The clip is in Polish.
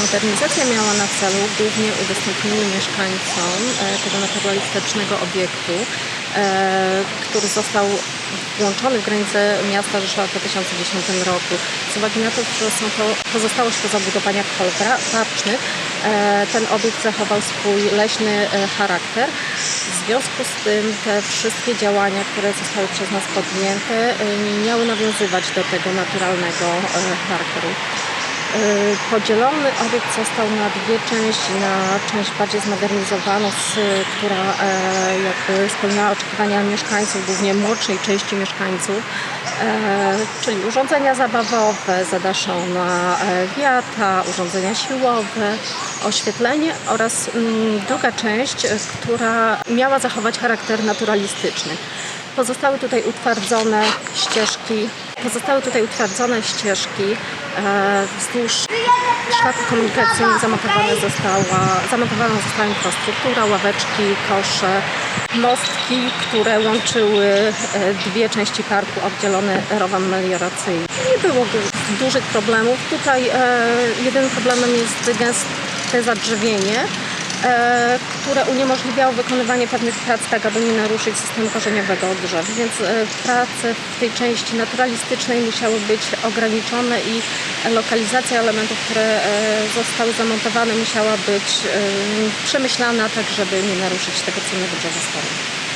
Modernizacja miała na celu głównie udostępnienie mieszkańcom e, tego naturalistycznego obiektu, e, który został włączony w granice miasta Rzeszowa w 2010 roku. Z uwagi na to, że są to pozostałość po zabudowaniach e, ten obiekt zachował swój leśny charakter. W związku z tym te wszystkie działania, które zostały przez nas podjęte, miały nawiązywać do tego naturalnego charakteru. Y, Podzielony obiekt został na dwie części, na część bardziej zmodernizowaną, która e, jakby spełniała oczekiwania mieszkańców, głównie młodszej części mieszkańców, e, czyli urządzenia zabawowe, zadaszona e, wiata, urządzenia siłowe, oświetlenie oraz mm, druga część, która miała zachować charakter naturalistyczny. Pozostały tutaj utwardzone ścieżki, pozostały tutaj utwardzone ścieżki e, wzdłuż szlaku komunikacyjnych zamontowana została, zamontowana została infrastruktura, ławeczki, kosze, mostki, które łączyły e, dwie części parku oddzielone rowem melioracyjnym. Nie było du- dużych problemów. Tutaj e, jedynym problemem jest gęste zadrzewienie które uniemożliwiało wykonywanie pewnych prac tak, aby nie naruszyć systemu korzeniowego drzew. Więc e, prace w tej części naturalistycznej musiały być ograniczone i lokalizacja elementów, które e, zostały zamontowane musiała być e, przemyślana tak, żeby nie naruszyć tego cennego drzewostanu.